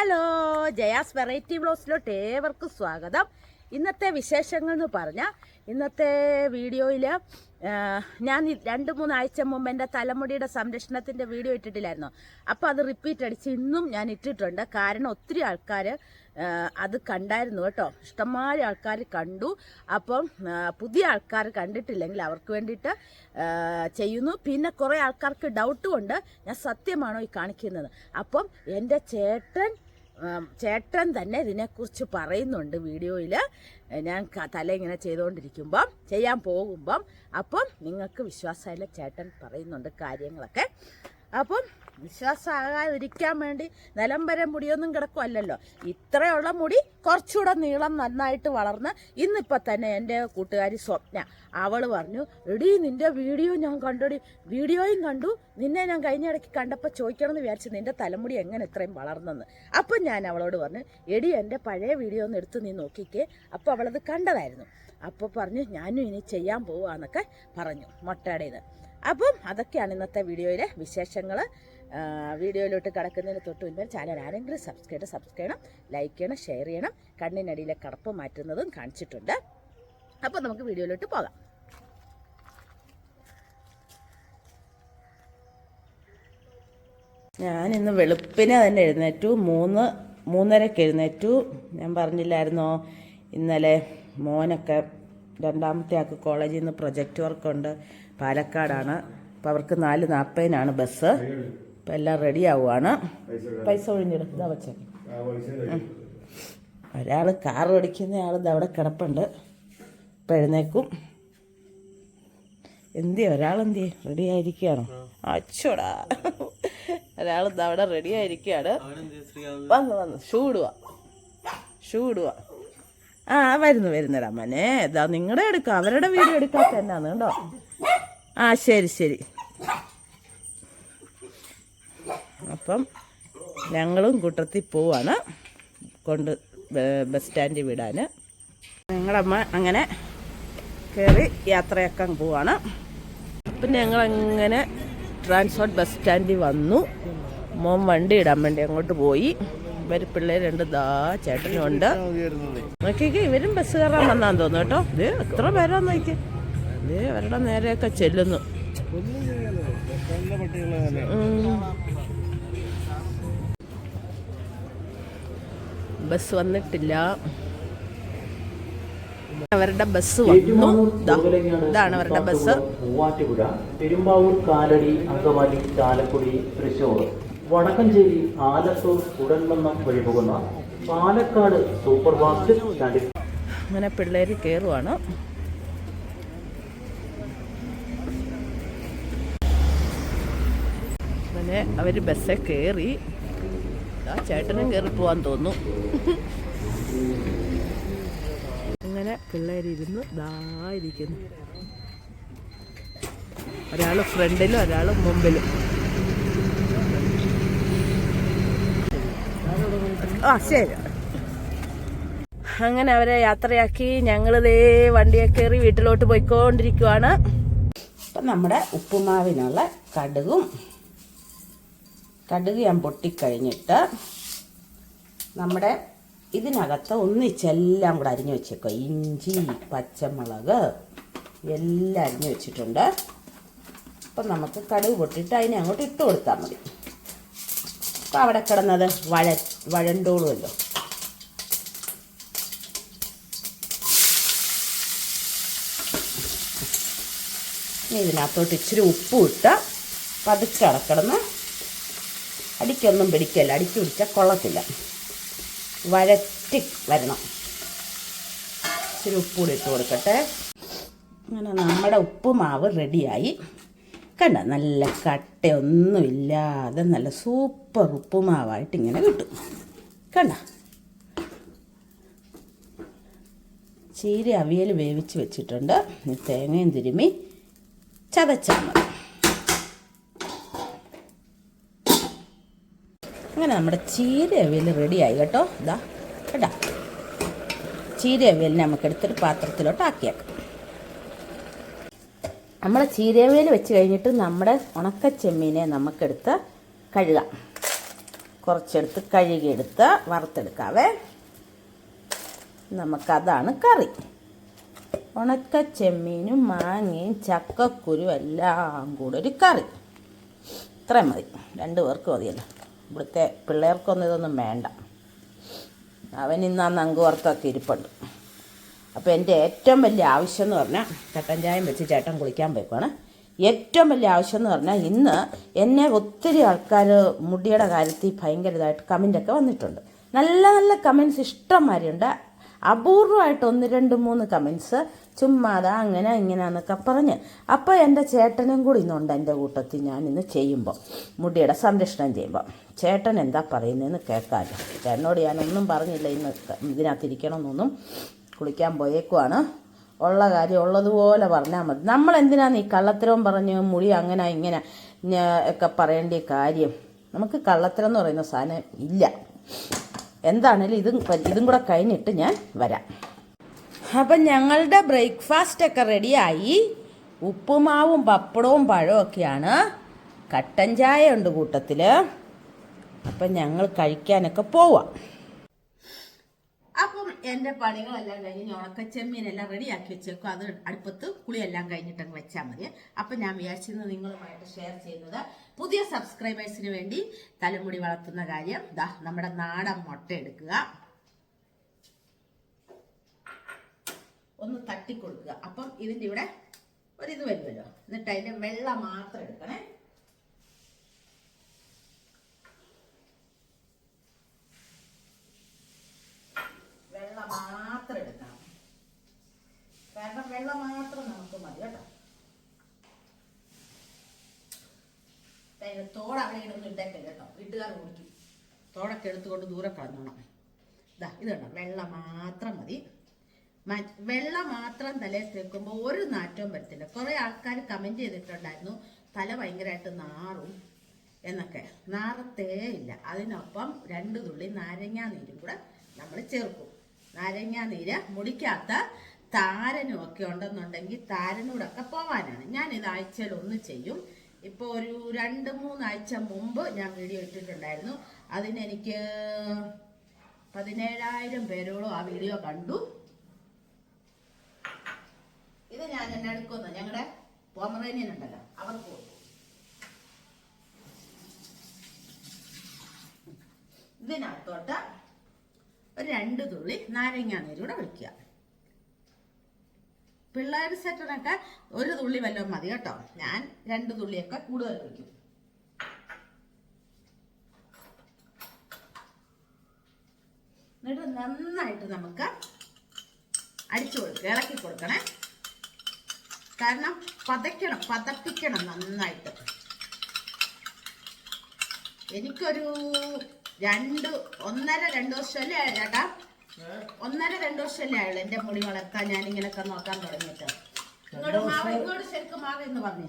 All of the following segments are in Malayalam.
ഹലോ ജയാസ് വെറൈറ്റി ബ്ലോസിലോട്ട് ഏവർക്കും സ്വാഗതം. ഇന്നത്തെ വിശേഷങ്ങൾ എന്ന് പറഞ്ഞാൽ ഇന്നത്തെ വീഡിയോയിൽ ഞാൻ രണ്ട് മൂന്നാഴ്ച മുമ്പ് എന്റെ തലമുടിയുടെ സംരക്ഷണത്തിന്റെ വീഡിയോ ഇട്ടിട്ടില്ലായിരുന്നു? അപ്പോൾ അത് റിപ്പീറ്റ് അടിച്ച് ഇന്നും ഞാൻ ഇട്ടിട്ടുണ്ട്. കാരണം ഒത്തിരി ആൾക്കാർ അത് കണ്ടായിരുന്നു കേട്ടോ. ഇഷ്ടംമാതിരി ആൾക്കാർ കണ്ടു. അപ്പം പുതിയ ആൾക്കാർ കണ്ടിട്ടില്ലെങ്കിൽ അവർക്ക് വേണ്ടിയിട്ട് ചെയ്യുന്നു. പിന്നെ കുറേ ആൾക്കാർക്ക് ഡൗട്ട് ഉണ്ട്. ഞാൻ സത്യമാണോ ഈ കാണിക്കുന്നത്? അപ്പം എന്റെ ചേട്ടൻ ചേട്ടൻ തന്നെ ഇതിനെക്കുറിച്ച് പറയുന്നുണ്ട് വീഡിയോയിൽ ഞാൻ തല ഇങ്ങനെ ചെയ്തുകൊണ്ടിരിക്കുമ്പം ചെയ്യാൻ പോകുമ്പം. അപ്പം നിങ്ങൾക്ക് വിശ്വാസമായില്ല? ചേട്ടൻ പറയുന്നുണ്ട് കാര്യങ്ങളൊക്കെ. അപ്പം വിശ്വാസമാകാതിരിക്കാൻ വേണ്ടി നിലം വരെ മുടിയൊന്നും കിടക്കുമല്ലല്ലോ ഇത്രയുള്ള മുടി കുറച്ചുകൂടെ നീളം നന്നായിട്ട് വളർന്ന് ഇന്നിപ്പോൾ തന്നെ എന്റെ കൂട്ടുകാരി സ്വപ്ന. അവൾ പറഞ്ഞു എടി നിന്റെ വീഡിയോ ഞാൻ കണ്ടടി. വീഡിയോയും കണ്ടു. നിന്നെ ഞാൻ കഴിഞ്ഞ ഇടയ്ക്ക് കണ്ടപ്പോൾ ചോദിക്കണം എന്ന് വിചാരിച്ചു നിന്റെ തലമുടി എങ്ങനെ ഇത്രയും വളർന്നെന്ന്. അപ്പം ഞാൻ അവളോട് പറഞ്ഞു എടി എന്റെ പഴയ വീഡിയോ ഒന്ന് എടുത്ത് നീ നോക്കിക്കേ. അപ്പോൾ അവളത് കണ്ടതായിരുന്നു. അപ്പോൾ പറഞ്ഞു ഞാനും ഇനി ചെയ്യാൻ പോവാന്നൊക്കെ പറഞ്ഞു മൊട്ടയുടേത്. അപ്പം അതൊക്കെയാണ് ഇന്നത്തെ വീഡിയോയിലെ വിശേഷങ്ങൾ വീഡിയോയിലോട്ട് കിടക്കുന്നതിന് തൊട്ട് മുൻപ് ചാനൽ ആരെങ്കിലും സബ്സ്ക്രൈബ് സബ്സ്ക്രൈബ് ചെയ്യണം ലൈക്ക് ചെയ്യണം ഷെയർ ചെയ്യണം. കണ്ണിനടിയിലെ കടപ്പ് മാറ്റുന്നതും കാണിച്ചിട്ടുണ്ട്. അപ്പോൾ നമുക്ക് വീഡിയോയിലോട്ട് പോകാം. ഞാൻ ഇന്ന് വെളുപ്പിനെ തന്നെ എഴുന്നേറ്റു. മൂന്ന് മൂന്നരക്ക് എഴുന്നേറ്റു. ഞാൻ പറഞ്ഞില്ലായിരുന്നോ ഇന്നലെ മോനൊക്കെ രണ്ടാമത്തെ ആൾക്ക് കോളേജിൽ നിന്ന് പ്രൊജക്റ്റ് വർക്കുണ്ട് പാലക്കാടാണ്. അപ്പോൾ അവർക്ക് നാല് നാൽപ്പതിനാണ് ബസ്. അപ്പോൾ എല്ലാം റെഡി ആവുകയാണ് പൈസ ഒഴിഞ്ഞിടും. ഇതാ വച്ചേ. ഒരാൾ കാർ ഓടിക്കുന്ന ആൾ അവിടെ കിടപ്പുണ്ട്. ഇപ്പം എഴുന്നേക്കും എന്തി ഒരാളെന്തി റെഡി ആയിരിക്കുകയാണോ? അച്ചോടാ. ഒരാൾ അവിടെ റെഡി ആയിരിക്കുകയാണ്. വന്ന് വന്ന്. ഷൂ ഇടുക ആ വരുന്നു വരുന്നടാ മനെ. ഇതാ നിങ്ങളുടെ എടുക്കാം. അവരുടെ വീഡിയോ എടുക്കാത്ത തന്നെയാണ് കേട്ടോ. ആ ശരി ശരി. അപ്പം ഞങ്ങളും കൂട്ടത്തിൽ പോവാണ്. കൊണ്ട് ബസ് സ്റ്റാൻഡിൽ വിടാൻ. ഞങ്ങളമ്മ അങ്ങനെ കയറി യാത്രയൊക്കെ പോവാണ്. അപ്പം ഞങ്ങളങ്ങനെ ട്രാൻസ്പോർട്ട് ബസ് സ്റ്റാൻഡിൽ വന്നു. മോൻ വണ്ടി ഇടാൻ വേണ്ടി അങ്ങോട്ട് പോയി. ഇവർ പിള്ളേർ രണ്ട് ദാ ചേട്ടനും ഉണ്ട് നോക്കിക്കേ ഇവരും ബസ് കയറാൻ വന്നാന്ന് തോന്നുന്നു കേട്ടോ. ഇത് എത്ര പേരാന്ന് നോക്കി ഇത് അവരുടെ നേരെയൊക്കെ ചെല്ലുന്നു. ബസ് വന്നിട്ടില്ല. അവരുടെ ബസ് വന്നു. ഇതാണ് അവരുടെ ബസ്. മൂവാറ്റുപുഴ പെരുമ്പാവൂർ കാലടി അങ്കമാലി ചാലക്കുടി തൃശൂർ വടക്കഞ്ചേരി ആലത്തൂർ ഉടൻമന്നം വഴി പോകുന്ന പാലക്കാട് സൂപ്പർ ഫാസ്റ്റ് അങ്ങനെ പിള്ളേർ കയറുവാണ് അങ്ങനെ അവർ ബസ്സിൽ കയറി ആ ചേട്ടനും കയറി പോവാൻ തോന്നു അങ്ങനെ പിള്ളേരിരുന്ന് ഇരിക്കുന്നു. ഒരാൾ ഫ്രണ്ടിലും ഒരാൾ മുമ്പിലും. ആ ശരി. അങ്ങനെ അവരെ യാത്രയാക്കി. ഞങ്ങളിതേ വണ്ടിയെ കയറി വീട്ടിലോട്ട് പോയിക്കൊണ്ടിരിക്കുവാണ്. അപ്പം നമ്മുടെ ഉപ്പുമാവിനുള്ള കടുകും കടുക് ഞാൻ പൊട്ടിക്കഴിഞ്ഞിട്ട് നമ്മുടെ ഇതിനകത്ത് ഒന്നിച്ചെല്ലാം കൂടെ അരിഞ്ഞു വെച്ചേക്കോ ഇഞ്ചി പച്ചമുളക് എല്ലാം അരിഞ്ഞു വെച്ചിട്ടുണ്ട്. അപ്പം നമുക്ക് കടുക് പൊട്ടിയിട്ട് അതിനെ അങ്ങോട്ട് ഇട്ട് കൊടുത്താൽ മതി. അപ്പം അവിടെ കിടന്നത് വഴ വഴണ്ടോളുമല്ലോ ഇനി ഇതിനകത്തോട്ട് ഇച്ചിരി ഉപ്പ് ഇട്ട് പതുക്കെ അടിക്കൊന്നും പിടിക്കല്ല അടിച്ചു പിടിച്ചാൽ കൊള്ളത്തില്ല. വഴറ്റി വരണം. ഇച്ചിരി കൂടി ഇട്ട് കൊടുക്കട്ടെ. അങ്ങനെ നമ്മുടെ ഉപ്പുമാവ് റെഡിയായി. കണ്ട നല്ല കട്ടയൊന്നുമില്ലാതെ നല്ല സൂപ്പർ ഉപ്പുമാവായിട്ട് ഇങ്ങനെ കിട്ടും. കണ്ട? ചീര അവിയൽ വേവിച്ച് വെച്ചിട്ടുണ്ട്. തേങ്ങയും തിരുമ്മി ചതച്ചാൽ മതി. അങ്ങനെ നമ്മുടെ ചീര റെഡിയായി കേട്ടോ. ഇതാ കേട്ടാ. ചീര നമുക്ക് എടുത്തൊരു പാത്രത്തിലോട്ട് ആക്കിയേക്കാം. നമ്മൾ ചീരവേൽ വെച്ച് കഴിഞ്ഞിട്ട് നമ്മുടെ ഉണക്കച്ചെമ്മീനെ നമുക്കെടുത്ത് കഴുകാം. കുറച്ചെടുത്ത് കഴുകിയെടുത്ത് വറുത്തെടുക്കാവേ. നമുക്കതാണ് കറി. ഉണക്കച്ചെമ്മീനും മാങ്ങയും ചക്കക്കുരു എല്ലാം കൂടെ ഒരു കറി. ഇത്രയും മതി. രണ്ട് പേർക്ക് മതിയല്ലോ. ഇവിടുത്തെ പിള്ളേർക്കൊന്നും ഇതൊന്നും വേണ്ട. അവൻ ഇന്ന് ആ നങ്ക് വറുത്തൊക്കെ ഇരിപ്പുണ്ട്. അപ്പോൾ എന്റെ ഏറ്റവും വലിയ ആവശ്യം എന്ന് പറഞ്ഞാൽ കട്ടൻ ചായം വെച്ച് ചേട്ടൻ കുളിക്കാൻ പോയിക്കോണേ. ഏറ്റവും വലിയ ആവശ്യം എന്ന് പറഞ്ഞാൽ ഇന്ന് എന്നെ ഒത്തിരി ആൾക്കാർ മുടിയുടെ കാര്യത്തിൽ ഭയങ്കര ഇതായിട്ട് കമന്റൊക്കെ വന്നിട്ടുണ്ട്. നല്ല നല്ല കമൻസ് ഇഷ്ടംമാരുണ്ട് അപൂർവമായിട്ട് ഒന്ന് രണ്ട് മൂന്ന് കമൻസ് ചുമ്മാതാ അങ്ങനെ ഇങ്ങനെയാന്നൊക്കെ പറഞ്ഞ്. അപ്പോൾ എന്റെ ചേട്ടനും കൂടി ഇന്നുണ്ട് എന്റെ കൂട്ടത്തിൽ ഞാൻ ഇന്ന് ചെയ്യുമ്പോൾ മുടിയുടെ സംരക്ഷണം ചെയ്യുമ്പോൾ ചേട്ടൻ എന്താ പറയുന്നതെന്ന് കേൾക്കാമല്ലോ ചേട്ടനോട് ഞാനൊന്നും പറഞ്ഞില്ല ഇന്ന് ഇതിനകത്തിരിക്കണമെന്നൊന്നും. കുളിക്കാൻ പോയേക്കുവാണ്. ഉള്ള കാര്യം ഉള്ളതുപോലെ പറഞ്ഞാൽ മതി. നമ്മൾ എന്തിനാണ് ഈ കള്ളത്തരവും പറഞ്ഞ് മുടി അങ്ങനെ ഇങ്ങനെ ഒക്കെ പറയേണ്ട കാര്യം? നമുക്ക് കള്ളത്തരം എന്ന് പറയുന്ന സാധനം ഇല്ല. എന്താണേലും ഇതും ഇതും കൂടെ കഴിഞ്ഞിട്ട് ഞാൻ വരാം. അപ്പം ഞങ്ങളുടെ ബ്രേക്ക്ഫാസ്റ്റ് ഒക്കെ റെഡിയായി ഉപ്പുമാവും പപ്പടവും പഴവും ഒക്കെയാണ് കട്ടൻ ചായ ഉണ്ട് കൂട്ടത്തിൽ അപ്പം ഞങ്ങൾ കഴിക്കാനൊക്കെ പോവാം. അപ്പം എന്റെ പണികളെല്ലാം കഴിഞ്ഞ് ഉണക്കച്ചെമ്മീനെല്ലാം റെഡിയാക്കി വെച്ചേക്കും. അത് അടുപ്പത്ത് കുളിയെല്ലാം കഴിഞ്ഞിട്ട് അങ്ങ് വെച്ചാൽ മതി. അപ്പം ഞാൻ വിചാരിച്ചിരുന്നത് നിങ്ങളുമായിട്ട് ഷെയർ ചെയ്യുന്നത് പുതിയ സബ്സ്ക്രൈബേഴ്സിന് വേണ്ടി തലമുടി വളർത്തുന്ന കാര്യം. ദാ നമ്മുടെ നാടൻ മുട്ട എടുക്കുക. ഒന്ന് തട്ടിക്കൊടുക്കുക. അപ്പം ഇതിന്റെ ഇവിടെ ഒരിത് വരുമല്ലോ. എന്നിട്ട് അതിന്റെ വെള്ളം മാത്രം എടുക്കണേ. വെള്ള മാത്രം എടുക്കണം. കാരണം വെള്ള മാത്രം നമുക്ക് മതി കേട്ടോ. അതിന്റെ തോട് അവിടെ ഇടൊന്നും കേട്ടോ. വീട്ടുകാർ കുടിക്കും. തോടൊക്കെ എടുത്തുകൊണ്ട് ദൂരെ കളഞ്ഞോണം ഇതാ ഇത് കണ്ടോ? വെള്ളം മാത്രം മതി. വെള്ള മാത്രം തലയിൽ തേക്കുമ്പോൾ ഒരു നാറ്റവും വരത്തില്ല. കുറേ ആൾക്കാർ കമന്റ് ചെയ്തിട്ടുണ്ടായിരുന്നു തല ഭയങ്കരമായിട്ട് നാറും എന്നൊക്കെ. നാറത്തേ ഇല്ല. അതിനൊപ്പം രണ്ട് തുള്ളി നാരങ്ങാ നീരും കൂടെ നമ്മൾ ചേർക്കും. നാരങ്ങാ നീര് മുടിക്കാത്ത താരനും ഒക്കെ ഉണ്ടെന്നുണ്ടെങ്കിൽ താരനൂടൊക്കെ പോവാനാണ്. ഞാൻ ഇത് ആഴ്ചയിൽ ഒന്ന് ചെയ്യും. ഇപ്പോൾ ഒരു രണ്ട് മൂന്നാഴ്ച മുമ്പ് ഞാൻ വീഡിയോ ഇട്ടിട്ടുണ്ടായിരുന്നു. അതിനെനിക്ക് പതിനേഴായിരം പേരോളം ആ വീഡിയോ കണ്ടു. ഇത് ഞാൻ എന്നെ എടുക്കുന്നു. ഞങ്ങളുടെ പോമറേനിയൻ ഉണ്ടല്ലോ അവർക്ക് ഇതിനകത്തോട്ട് ഒരു രണ്ട് തുള്ളി നാരങ്ങ നീരൂടെ ഒഴിക്കുക. പിള്ളേർ സെറ്റിനൊക്കെ ഒരു തുള്ളി വല്ലതും മതി കേട്ടോ. ഞാൻ രണ്ട് തുള്ളിയൊക്കെ കൂടുതൽ ഒഴിക്കും. എന്നിട്ട് നന്നായിട്ട് നമുക്ക് അടിച്ചു കൊടുക്കുക ഇളക്കി കൊടുക്കണേ. കാരണം പതയ്ക്കണം പതപ്പിക്കണം നന്നായിട്ട്. എനിക്കൊരു രണ്ട് ഒന്നര രണ്ട് വർഷമല്ലേ ചേട്ടാ? ഒന്നര രണ്ട് വർഷമല്ലേ ആയുള്ളൂ എന്റെ മുടി വളർത്താൻ ഞാൻ ഇങ്ങനെയൊക്കെ നോക്കാൻ തുടങ്ങിയിട്ട്. ഇങ്ങോട്ട് മാവ് ഇങ്ങോട്ട് ശരിക്കും മാറി എന്ന് പറഞ്ഞു.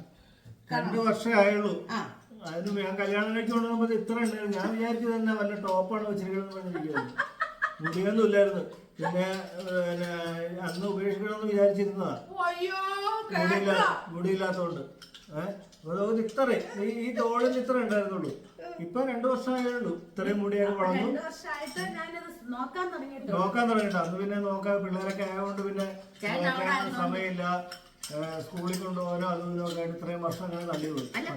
രണ്ടു വർഷമേ ആയുള്ളൂ. ആ. അതിന് ഞാൻ കല്യാണം കഴിച്ചു കൊണ്ടുവന്നപ്പോൾ ഇത്ര ഉണ്ടായിരുന്നു. ഞാൻ വിചാരിച്ചു തന്നെ വല്ല ടോപ്പാണ് വെച്ചിരിക്കുന്നത് മുടിയൊന്നും ഇല്ലായിരുന്നു. പിന്നെ അന്ന് ഉപേക്ഷിക്കണമെന്ന് വിചാരിച്ചിരുന്നതാ. അയ്യോ മുടിയില്ല മുടിയില്ലാത്തോണ്ട്. ഏഹ് ഇത്രയും ഈ ഈ തോളിന് ഇത്ര ഉണ്ടായിരുന്നുള്ളൂ. ഇപ്പൊ രണ്ടു വർഷമായുള്ളൂ ഇത്രയും മുടിയൊക്കെ വളർന്നു. നോക്കാൻ തുടങ്ങിയിട്ട് അന്ന് പിന്നെ നോക്കാൻ പിള്ളേരൊക്കെ ആയതുകൊണ്ട് പിന്നെ സമയമില്ല. സ്കൂളിൽ കൊണ്ടുപോകാനോ അതും ഇതൊക്കെ ഇത്രയും വർഷം അങ്ങനെ തള്ളി അല്ല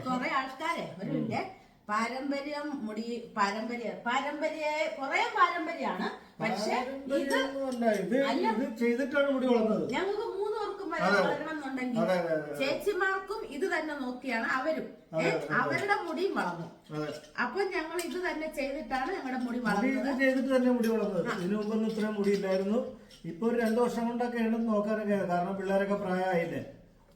പാരമ്പര്യം മുടി പാരമ്പര്യ പാരമ്പര്യ കുറെ പാരമ്പര്യമാണ് പക്ഷെ ഇത് ചെയ്തിട്ടാണ് മുടി വളർന്നത്. ഞങ്ങൾക്ക് മൂന്ന് പേർക്കും വളരണം എന്നുണ്ടെങ്കിൽ ചേച്ചിമാർക്കും ഇത് തന്നെ നോക്കിയാണ് അവരും. അവരുടെ മുടിയും വളർന്നു. അപ്പൊ ഞങ്ങൾ ഇത് തന്നെ ചെയ്തിട്ടാണ് ഞങ്ങളുടെ മുടി വളർന്നത് ഇത് ചെയ്തിട്ട് തന്നെ മുടി വളർന്നത്. ഇതിനു മുമ്പൊന്നും ഇത്രയും മുടി ഇല്ലായിരുന്നു ഇപ്പൊ ഒരു രണ്ടു വർഷം കൊണ്ടൊക്കെയാണ് നോക്കാനൊക്കെ കാരണം പിള്ളേരൊക്കെ പ്രായമായില്ലേ?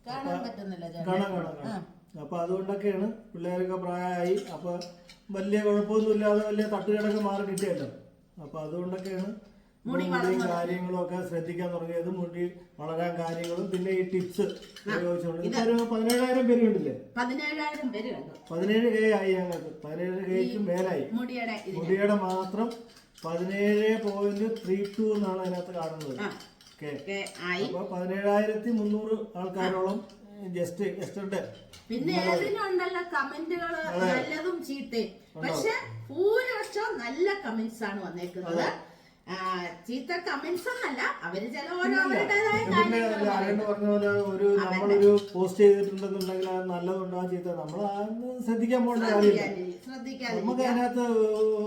കാണാൻ പറ്റുന്നില്ല കാണാം അപ്പൊ അതുകൊണ്ടൊക്കെയാണ് പിള്ളേരൊക്കെ പ്രായമായി അപ്പൊ വലിയ കുഴപ്പമൊന്നും ഇല്ലാതെ വലിയ തട്ടുകടൊക്കെ മാറി കിട്ടിയല്ലോ. അപ്പൊ അതുകൊണ്ടൊക്കെയാണ് മുടിയും കാര്യങ്ങളും ഒക്കെ ശ്രദ്ധിക്കാൻ തുടങ്ങിയത്. മുടി വളരാൻ കാര്യങ്ങളും പിന്നെ ഈ ടിപ്സ് ഉപയോഗിച്ചുകൊണ്ട്. ഇപ്പൊ പതിനേഴായിരം പേര് കണ്ടില്ലേ? പതിനേഴായിരം പേര് കണ്ടു. പതിനേഴ് കെ ആയി ഞങ്ങൾക്ക്. പതിനേഴ് കെയ്ക്ക് മേലായി. മുടിയുടെ മാത്രം പതിനേഴ് പോയിന്റ് ത്രീ ടു എന്നാണ് അതിനകത്ത് കാണുന്നത്. ഓക്കെ അപ്പൊ പതിനേഴായിരത്തി മുന്നൂറ് ആൾക്കാരോളം ജസ്റ്റ് ജസ്റ്റ് പിന്നെ ഏതിനുണ്ടല്ലോ കമന്റുകൾ നല്ലതും ചീത്തയും. പക്ഷെ ഭൂരിപക്ഷം നല്ല കമന്റ്സ് ആണ് വന്നേക്കുന്നത് ചീത്ത കമന്റ്സ് ഒന്നല്ല. അവർ ചില പിന്നെ കാര്യങ്ങൾ ആരെന്ന് പറഞ്ഞ പോലെ ഒരു നമ്മളൊരു പോസ്റ്റ് ചെയ്തിട്ടുണ്ടെന്നുണ്ടെങ്കിൽ അത് നല്ലതുണ്ടോ ചീത്ത? നമ്മൾ ശ്രദ്ധിക്കാൻ പോകേണ്ട കാര്യമില്ല. ശ്രദ്ധിക്കാതെ നമുക്ക് അതിനകത്ത്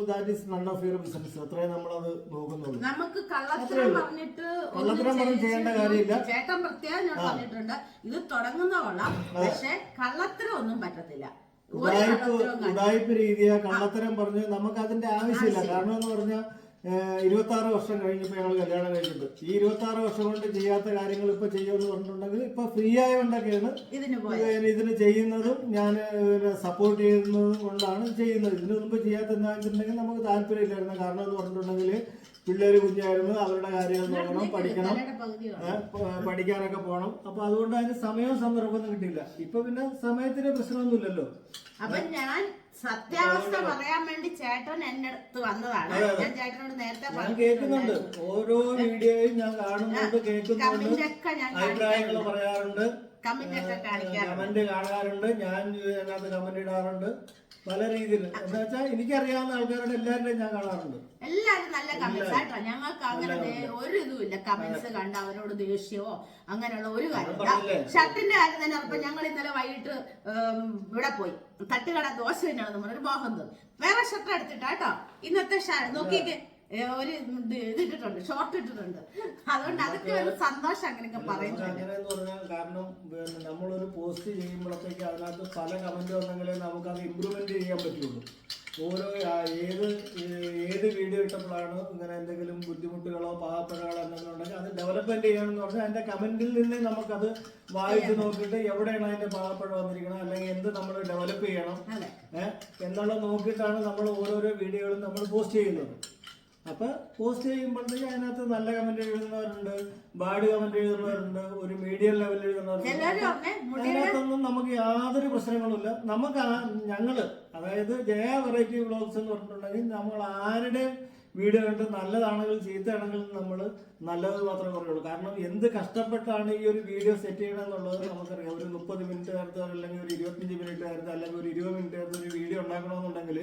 that is none of your business നമ്മളത് നോക്കുന്നുള്ളൂ. നമുക്ക് കള്ളത്തരം പറഞ്ഞിട്ട് ഒന്നും കള്ളത്തരം പറഞ്ഞ് ചെയ്യേണ്ട കാര്യമില്ല. ചേട്ടൻ പ്രത്യേകം ഞാൻ പറഞ്ഞിട്ടുണ്ട്. ഇത് തുടങ്ങുന്ന കൊള്ളാം. പക്ഷെ കള്ളത്തരം ഒന്നും പറ്റത്തില്ല. ഒരു ഉടായ്പ് കള്ളത്തരവും കാണില്ല. ഉടായ്പ് രീതിയാ കള്ളത്തരം പറഞ്ഞ് നമുക്ക് അതിന്റെ ആവശ്യമില്ല. കാരണം എന്ന് പറഞ്ഞാൽ ഇരുപത്തി ആറ് വർഷം കഴിഞ്ഞപ്പോൾ ഞങ്ങൾ കല്യാണം കഴിഞ്ഞിട്ടുണ്ട് ഈ ഇരുപത്തി ആറ് വർഷം കൊണ്ട് ചെയ്യാത്ത കാര്യങ്ങൾ ഇപ്പൊ ചെയ്യുമെന്ന് പറഞ്ഞിട്ടുണ്ടെങ്കിൽ ഇപ്പൊ ഫ്രീ ആയതുകൊണ്ടൊക്കെയാണ് ഇതിന് ചെയ്യുന്നതും ഞാൻ സപ്പോർട്ട് ചെയ്യുന്നതും കൊണ്ടാണ് ചെയ്യുന്നത്. ഇതിനു മുമ്പ് ചെയ്യാത്ത എന്താണെന്ന് വെച്ചിട്ടുണ്ടെങ്കിൽ നമുക്ക് താല്പര്യമില്ലായിരുന്നു. കാരണം എന്ന് പറഞ്ഞിട്ടുണ്ടെങ്കിൽ പിള്ളേര് കുഞ്ഞായിരുന്നു അവരുടെ കാര്യങ്ങൾ നോക്കണം പഠിക്കണം. പഠിക്കാനൊക്കെ പോകണം അപ്പൊ അതുകൊണ്ട് അതിന് സമയവും സന്ദർഭമൊന്നും കിട്ടിയില്ല. ഇപ്പൊ പിന്നെ സമയത്തിന്റെ പ്രശ്നമൊന്നുമില്ലല്ലോ. അപ്പൊ ഞാൻ സത്യാവസ്ഥ പറയാൻ വേണ്ടി ചേട്ടൻ എന്റെ അടുത്ത് വന്നതാണ്. ഞാൻ ചേട്ടനോട് നേരത്തെ ഞാൻ കേൾക്കുന്നുണ്ട്. ഓരോ വീഡിയോയും ഞാൻ കാണുന്നുണ്ട് കേൾക്കുന്നുണ്ട്. അഭിപ്രായങ്ങൾ പറയാറുണ്ട്. കമന്റ് ഒക്കെ കാണിക്കാറുണ്ട്. കമന്റ് കാണാറുണ്ട് ഞാൻ അതിനകത്ത് കമന്റ് ഇടാറുണ്ട്. പല രീതിയിൽ എന്താ വെച്ചാൽ എനിക്കറിയാവുന്ന ആൾക്കാരുടെ എല്ലാവരുടെയും ഞാൻ കാണാറുണ്ട്. എല്ലാരും നല്ല കമന്റ്സ് ആട്ടോ. ഞങ്ങൾക്ക് അങ്ങനെ ദേ- ഒരു ഇതുമില്ല. കമന്റ്സ് കണ്ട അവരോട് ദേഷ്യമോ അങ്ങനെയുള്ള ഒരു കാര്യം ഷർട്ടിന്റെ കാര്യം തന്നെ അപ്പൊ ഞങ്ങൾ ഇന്നലെ വൈകിട്ട് ഉം, ഇവിടെ പോയി. തട്ടുകട ദോശ തന്നെയാണെന്ന് പറഞ്ഞൊരു മോഹം തോന്നി വേറെ ഷർട്ട് എടുത്തിട്ടാട്ടോ ഇന്നത്തെ ഷ- നോക്കിക്കേ. ഒരു ഇത് ഇതിട്ടിട്ടുണ്ട് ഷോർട്ട് ഇട്ടിട്ടുണ്ട്. അതുകൊണ്ട് അതൊക്കെ ഒരു സന്തോഷം അങ്ങനെയൊക്കെ പറയുന്നത് കാരണം നമ്മളൊരു പോസ്റ്റ് ചെയ്യുമ്പോഴത്തേക്ക് അതിനകത്ത് പല കമന്റ് വന്നെങ്കിലേ അത് ഇമ്പ്രൂവ്മെന്റ് ചെയ്യാൻ പറ്റുള്ളൂ. ഓരോ ഏത് ഏത് വീഡിയോ ഇട്ടപ്പോഴാണ് ഇങ്ങനെ എന്തെങ്കിലും ബുദ്ധിമുട്ടുകളോ പാകപ്പിഴകളോ എന്തെങ്കിലും ഉണ്ടെങ്കിൽ അത് ഡെവലപ്മെന്റ് ചെയ്യണമെന്ന് പറഞ്ഞാൽ അതിന്റെ കമന്റിൽ നിന്ന് നമുക്കത് വായിച്ച് നോക്കിയിട്ട് എവിടെയാണ് അതിന്റെ പാവപ്പെട വന്നിരിക്കണം അല്ലെങ്കിൽ എന്ത് നമ്മൾ ഡെവലപ്പ് ചെയ്യണം ഏഹ് എന്നുള്ളത് നോക്കിയിട്ടാണ് നമ്മൾ ഓരോരോ വീഡിയോകളും നമ്മൾ പോസ്റ്റ് ചെയ്യുന്നത്. അപ്പൊ പോസ്റ്റ് ചെയ്യുമ്പോഴത്തേക്ക് അതിനകത്ത് നല്ല കമന്റ് എഴുതുന്നവരുണ്ട് ബാഡ് കമന്റ് എഴുതുന്നവരുണ്ട് ഒരു മീഡിയം ലെവലിൽ എഴുതുന്നവരുണ്ട്. അതിനകത്തൊന്നും നമുക്ക് യാതൊരു പ്രശ്നങ്ങളുമില്ല. നമുക്ക് ഞങ്ങൾ അതായത് ജയ വെറൈറ്റി വ്ളോഗ്സ് എന്ന് പറഞ്ഞിട്ടുണ്ടെങ്കിൽ നമ്മൾ ആരുടെ വീഡിയോ കണ്ട് നല്ലതാണെങ്കിൽ ചീത്തയാണെങ്കിൽ നമ്മൾ നല്ലത് മാത്രമേ പറയുള്ളൂ. കാരണം എന്ത് കഷ്ടപ്പെട്ടാണ് ഈ ഒരു വീഡിയോ സെറ്റ് ചെയ്യണമെന്നുള്ളത് നമുക്കറിയാം. ഒരു മുപ്പത് മിനിറ്റ് നേരത്തെ അല്ലെങ്കിൽ ഒരു ഇരുപത്തഞ്ച് മിനിറ്റ് നേരത്തെ അല്ലെങ്കിൽ ഒരു ഇരുപത് മിനിറ്റ് നേരത്തെ ഒരു വീഡിയോ ഉണ്ടാക്കണമെന്നുണ്ടെങ്കിൽ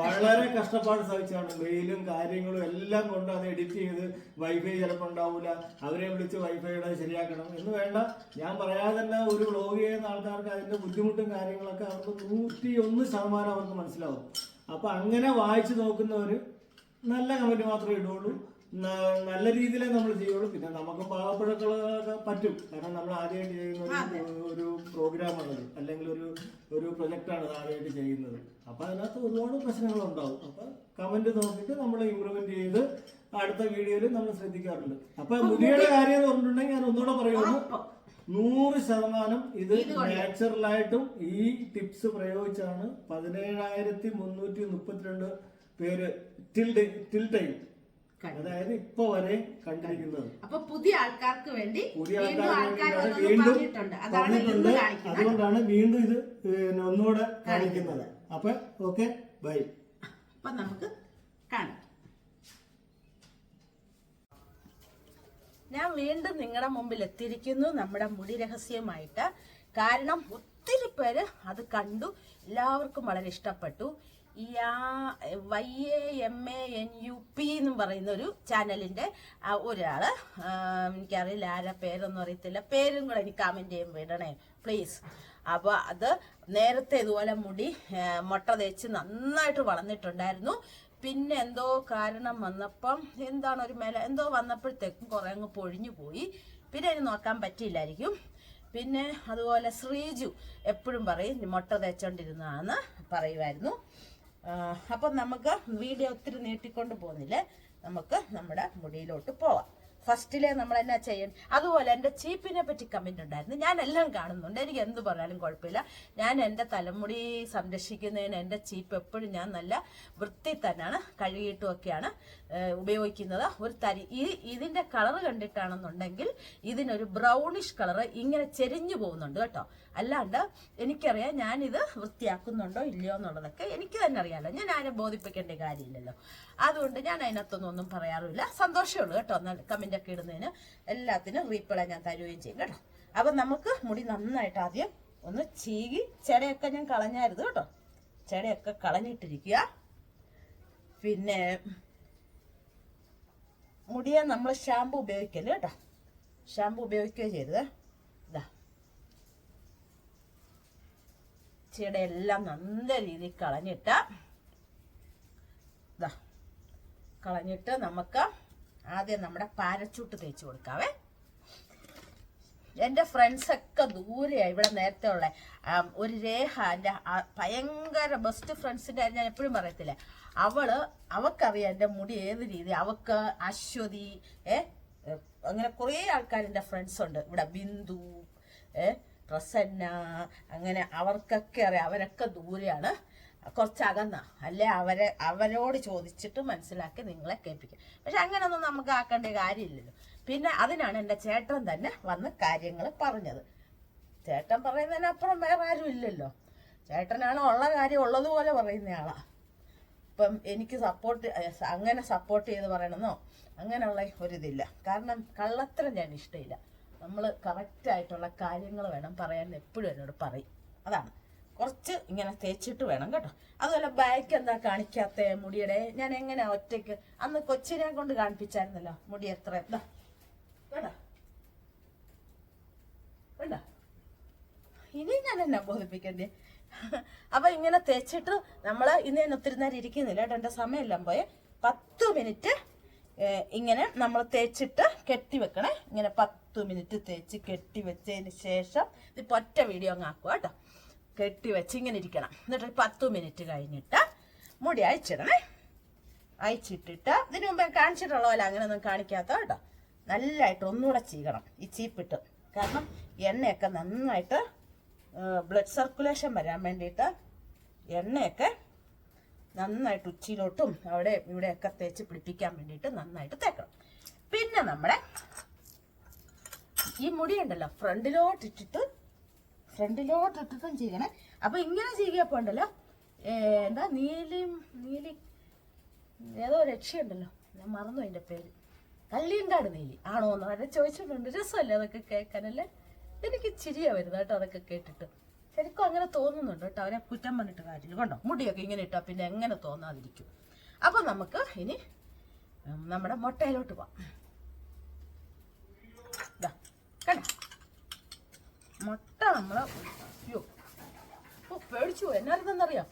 വളരെ കഷ്ടപ്പാട് സഹിച്ചാണ് മെയിലും കാര്യങ്ങളും എല്ലാം കൊണ്ട് അത് എഡിറ്റ് ചെയ്ത് വൈഫൈ ചിലപ്പോൾ ഉണ്ടാവില്ല അവരെ വിളിച്ച് വൈഫൈയുടെ ശരിയാക്കണം. എന്ന് വേണ്ട. ഞാൻ പറയാതെ തന്നെ ഒരു വ്ളോഗ് ചെയ്യുന്ന ആൾക്കാർക്ക് അതിന്റെ ബുദ്ധിമുട്ടും കാര്യങ്ങളൊക്കെ അവർക്ക് നൂറ്റി ഒന്ന് ശതമാനം അവർക്ക് മനസ്സിലാവും. അപ്പൊ അങ്ങനെ വായിച്ചു നോക്കുന്നവര് നല്ല കമന്റ് മാത്രമേ ഇടുള്ളൂ നല്ല രീതിയിലേ നമ്മൾ ചെയ്യുള്ളൂ പിന്നെ നമുക്ക് പാവപ്പഴക്കളൊക്കെ പറ്റും. കാരണം നമ്മൾ ആദ്യമായിട്ട് ചെയ്യുന്ന ഒരു- പ്രോഗ്രാം പ്രോഗ്രാമാണത് അല്ലെങ്കിൽ ഒരു ഒരു പ്രൊജക്റ്റാണ് ആദ്യമായിട്ട് ചെയ്യുന്നത്. അപ്പൊ അതിനകത്ത് ഒരുപാട് പ്രശ്നങ്ങളുണ്ടാവും. അപ്പൊ കമന്റ് നോക്കിയിട്ട് നമ്മൾ ഇമ്പ്രൂവ്മെന്റ് ചെയ്ത് അടുത്ത വീഡിയോയിൽ നമ്മൾ ശ്രദ്ധിക്കാറുണ്ട്. അപ്പൊ മുടിയുടെ കാര്യം എന്ന് പറഞ്ഞിട്ടുണ്ടെങ്കിൽ ഞാൻ ഒന്നുകൂടെ പറയുന്നു നൂറ് ശതമാനം ഇത് നാച്ചുറലായിട്ടും ഈ ടിപ്സ് പ്രയോഗിച്ചാണ് പതിനേഴായിരത്തി മുന്നൂറ്റി മുപ്പത്തിരണ്ട് പേര് ടിൽ ടിൽ ടൈം അതായത് ഇപ്പൊ വരെ കണ്ടിരിക്കുന്നത്. അപ്പൊ പുതിയ ആൾക്കാർക്ക് വേണ്ടി പുതിയ വീണ്ടും ആൾക്കാർ ആൾക്കാർ ഓരോന്ന് വീണ്ടും പറഞ്ഞിട്ടുണ്ട്. അതാണ് പറഞ്ഞിട്ടുണ്ട്. ഇന്ന് കാണിക്കുന്നത്. അതുകൊണ്ടാണ് വീണ്ടും ഇത് ഒന്നുകൂടെ കാണിക്കുന്നത്. അപ്പൊ ഓക്കെ ബൈ. അപ്പൊ നമുക്ക് കാണാം. ഞാൻ വീണ്ടും നിങ്ങളുടെ മുമ്പിൽ എത്തിയിരിക്കുന്നു. നമ്മുടെ മുടി രഹസ്യമായിട്ട്. കാരണം ഒത്തിരി പേര് അത് കണ്ടു. എല്ലാവർക്കും വളരെ ഇഷ്ടപ്പെട്ടു. ആ Y A M A N U P എന്നും പറയുന്ന ഒരു ചാനലിന്റെ ഒരാൾ എനിക്കറിയില്ല ആരാ പേരൊന്നും അറിയത്തില്ല. പേരും കൂടെ എനിക്ക് കമന്റ് ചെയ്യാൻ വിടണേ പ്ലീസ് അപ്പൊ അത് നേരത്തെ ഇതുപോലെ മുടി മുട്ട തേച്ച് നന്നായിട്ട് വളർന്നിട്ടുണ്ടായിരുന്നു. പിന്നെ എന്തോ കാരണം വന്നപ്പം എന്താണ് ഒരു മേല എന്തോ വന്നപ്പോഴത്തേക്കും കുറെ അങ്ങ് പൊഴിഞ്ഞു പോയി. പിന്നെ അതിന് നോക്കാൻ പറ്റിയില്ലായിരിക്കും. പിന്നെ അതുപോലെ ശ്രീജു എപ്പോഴും പറയും മുട്ട തേച്ചോണ്ടിരുന്നതാണെന്ന് പറയുമായിരുന്നു അപ്പം നമുക്ക് വീഡിയോ ഒത്തിരി നീട്ടിക്കൊണ്ട് പോകുന്നില്ല. നമുക്ക് നമ്മുടെ മുടിയിലോട്ട് പോവാം. ഫസ്റ്റിലെ നമ്മൾ എന്നാ ചെയ്യണം അതുപോലെ എന്റെ ചീപ്പിനെ പറ്റി കമന്റ് ഉണ്ടായിരുന്നു. ഞാൻ എല്ലാം കാണുന്നുണ്ട്. എനിക്ക് എന്ത് പറഞ്ഞാലും കുഴപ്പമില്ല. ഞാൻ എന്റെ തലമുടി സംരക്ഷിക്കുന്നതിന് എന്റെ ചീപ്പ് എപ്പോഴും ഞാൻ നല്ല വൃത്തി തന്നെയാണ് കഴുകിയിട്ടും ഒക്കെയാണ് ഉപയോഗിക്കുന്നത്. ഒരു തരി ഈ ഇതിന്റെ കളർ കണ്ടിട്ടാണെന്നുണ്ടെങ്കിൽ ഇതിനൊരു ബ്രൗണിഷ് കളർ ഇങ്ങനെ ചെരിഞ്ഞു പോകുന്നുണ്ട് കേട്ടോ. അല്ലാണ്ട് എനിക്കറിയാം ഞാനിത് വൃത്തിയാക്കുന്നുണ്ടോ ഇല്ലയോ എന്നുള്ളതൊക്കെ എനിക്ക് തന്നെ അറിയാമല്ലോ ഞാൻ ആരെ ബോധിപ്പിക്കേണ്ട കാര്യമില്ലല്ലോ. അതുകൊണ്ട് ഞാൻ അതിനകത്തൊന്നും ഒന്നും പറയാറുമില്ല സന്തോഷമുള്ളൂ കേട്ടോ. കമന്റ് ഒക്കെ ഇടുന്നതിന് എല്ലാത്തിനും റീപ്ലൈ ഞാൻ തരുകയും ചെയ്യും കേട്ടോ. അപ്പം നമുക്ക് മുടി നന്നായിട്ട് ആദ്യം ഒന്ന് ചീകി ചെടയൊക്കെ ഞാൻ കളഞ്ഞായിരുന്നു കേട്ടോ. ചെടയൊക്കെ കളഞ്ഞിട്ടിരിക്കുക. പിന്നെ മുടിയെ നമ്മൾ ഷാമ്പു ഉപയോഗിക്കൽ കേട്ടോ? ഷാമ്പു ഉപയോഗിക്കുകയും ചെയ്തത് ഇതാ ചെടയെല്ലാം നല്ല രീതിയിൽ കളഞ്ഞിട്ട് ഇതാ കളഞ്ഞിട്ട് നമുക്ക് ആദ്യം നമ്മുടെ പാരച്ചൂട്ട് തേച്ച് കൊടുക്കാവേ. എന്റെ ഫ്രണ്ട്സൊക്കെ ദൂരെയാണ് ഇവിടെ നേരത്തെ ഉള്ള. ഒരു രേഖ എന്റെ ഭയങ്കര ബെസ്റ്റ് ഫ്രണ്ട്സിന്റെ ഞാൻ എപ്പോഴും പറയത്തില്ലേ. അവൾ അവക്കറിയാം എന്റെ മുടി ഏത് രീതി അവക്ക് അശ്വതി ഏ ഏ, അങ്ങനെ കുറേ ആൾക്കാരെന്റെ ഫ്രണ്ട്സ് ഉണ്ട്. ഇവിടെ ബിന്ദു ഏ പ്രസന്ന അങ്ങനെ അവർക്കൊക്കെ അറിയാം അവരൊക്കെ ദൂരെയാണ്. കുറച്ച് അകന്ന അല്ലെ? അവരെ അവരോട് ചോദിച്ചിട്ട് മനസ്സിലാക്കി നിങ്ങളെ കേൾപ്പിക്കും. പക്ഷെ അങ്ങനെയൊന്നും നമുക്ക് ആക്കേണ്ട കാര്യമില്ലല്ലോ. പിന്നെ അതിനാണ് എന്റെ ചേട്ടൻ തന്നെ വന്ന് കാര്യങ്ങൾ പറഞ്ഞത്. ചേട്ടൻ പറയുന്നതിനപ്പുറം വേറെ ആരും ഇല്ലല്ലോ. ചേട്ടനാണ് ഉള്ള കാര്യം ഉള്ളതുപോലെ പറയുന്ന ആളാ ഇപ്പം എനിക്ക് സപ്പോർട്ട് അങ്ങനെ സപ്പോർട്ട് ചെയ്ത് പറയണമെന്നോ അങ്ങനെയുള്ള ഒരിതില്ല കാരണം കള്ളത്തരം ഞാൻ ഇഷ്ടമില്ല. നമ്മൾ കറക്റ്റായിട്ടുള്ള കാര്യങ്ങൾ വേണം പറയാൻ എപ്പോഴും എന്നോട് പറയും. അതാണ്. കുറച്ച് ഇങ്ങനെ തേച്ചിട്ട് വേണം കേട്ടോ. അതുപോലെ ബാക്ക് എന്താ കാണിക്കാത്ത മുടിയുടെ? ഞാൻ എങ്ങനെ ഒറ്റയ്ക്ക്? അന്ന് കൊച്ചിനെ കൊണ്ട് കാണിപ്പിച്ചായിരുന്നല്ലോ മുടി എത്ര എന്താ വേണ്ട വേണ്ട ഇനി ഞാൻ എന്നെ ബോധിപ്പിക്കണ്ടേ? അപ്പൊ ഇങ്ങനെ തേച്ചിട്ട് നമ്മൾ ഇന്ന് ഞാൻ ഒത്തിരി നേരം ഇരിക്കുന്നില്ല കേട്ടോ. എന്റെ സമയമെല്ലാം പോയെ. പത്ത് മിനിറ്റ് ഇങ്ങനെ നമ്മൾ തേച്ചിട്ട് കെട്ടി വെക്കണേ. ഇങ്ങനെ പത്ത് മിനിറ്റ് തേച്ച് കെട്ടി വെച്ചതിന് ശേഷം ഇതിപ്പോൾ ഒറ്റ വീഡിയോ അങ്ങ് ആക്കുക കേട്ടോ. കെട്ടി വെച്ച് ഇങ്ങനെ ഇരിക്കണം. എന്നിട്ട് പത്ത് മിനിറ്റ് കഴിഞ്ഞിട്ട് മുടി അയച്ചിടണേ അയച്ചിട്ടിട്ട് ഇതിനു മുമ്പ് കാണിച്ചിട്ടുള്ള പോലെ അങ്ങനെ ഒന്നും കാണിക്കാത്ത കേട്ടോ. നല്ലതായിട്ട് ഒന്നുകൂടെ ചീകണം ഈ ചീപ്പിട്ട്. കാരണം എണ്ണയൊക്കെ നന്നായിട്ട് ബ്ലഡ് സർക്കുലേഷൻ വരാൻ വേണ്ടിയിട്ട് എണ്ണയൊക്കെ നന്നായിട്ട് ഉച്ചയിലോട്ടും അവിടെ ഇവിടെയൊക്കെ തേച്ച് പിടിപ്പിക്കാൻ വേണ്ടിയിട്ട് നന്നായിട്ട് തേക്കണം. പിന്നെ നമ്മുടെ ഈ മുടി ഉണ്ടല്ലോ ഫ്രണ്ടിലോട്ട് ഇട്ടിട്ട് ഫ്രണ്ടിലോട്ട് ഇട്ടിട്ടും ചെയ്യണേ. അപ്പൊ ഇങ്ങനെ ചെയ്യുകയപ്പോ ഉണ്ടല്ലോ എന്താ നീലി നീലി ഏതോ രക്ഷയുണ്ടല്ലോ ഞാൻ മറന്നു അതിന്റെ പേര്. കള്ളിയങ്കാട് നീലി ആണോ എന്ന് അവരെ ചോദിച്ചിട്ടുണ്ട്. രസമല്ലേ അതൊക്കെ കേൾക്കാനല്ലേ? എനിക്ക് ചിരിയാ വരുന്നത് കേട്ടോ അതൊക്കെ കേട്ടിട്ട്. ശരിക്കും അങ്ങനെ തോന്നുന്നുണ്ട് കേട്ടോ അവരെ കുറ്റം പറഞ്ഞിട്ട് കാര്യമില്ല. കണ്ടോ മുടിയൊക്കെ ഇങ്ങനെ ഇട്ടാ പിന്നെ എങ്ങനെ തോന്നാതിരിക്കും. അപ്പൊ നമുക്ക് ഇനി നമ്മുടെ മുട്ടയിലോട്ട് പോവാം. മുട്ട നമ്മൾ അയ്യോ. ഓ പേടിച്ചു. എന്നായിരുന്നെന്നറിയാം